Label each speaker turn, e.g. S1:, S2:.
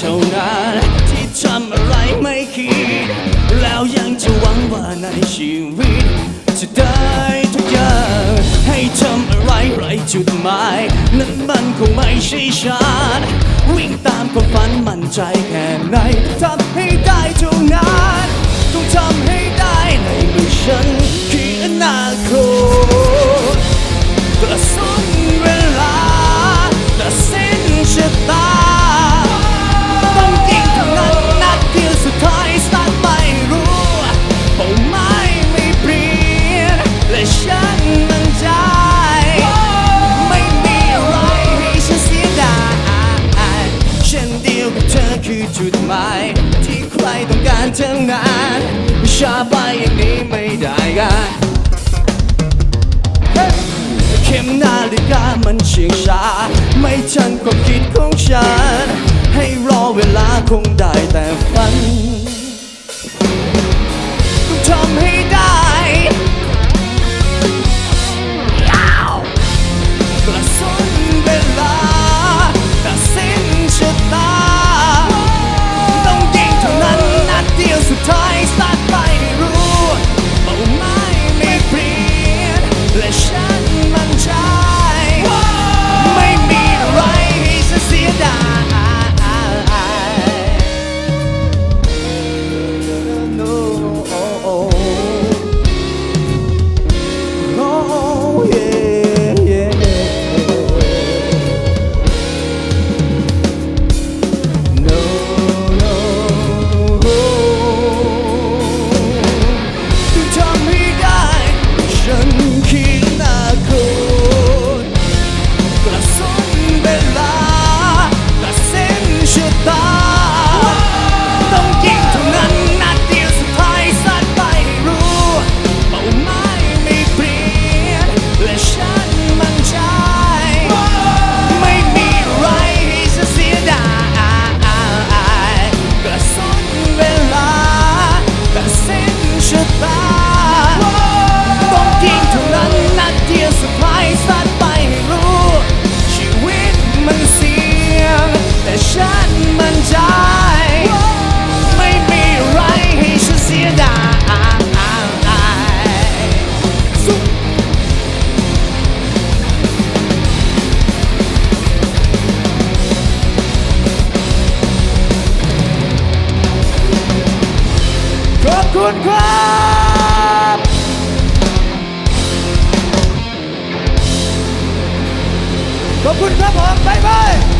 S1: เท่านั้นที่ทำอะไรไม่คิด แล้วยังจะหวังว่าในชีวิต จะได้ทุกอย่างให้ทำอะไรไรจุดหมาย นั้นมันคงไม่ใช่ฉันวิ่งตามความฝันมั่นใจแค่ไหนานทั้งนั้นไม่ชอไปอย่างนี้ไม่ได้กันเข็มนาฬิกามันเฉียงชาไม่ทันความคิดของฉัน ให้รอเวลาคงได้แต่ฝัน วนครับขอบคุณครับผมบ๊ายบาย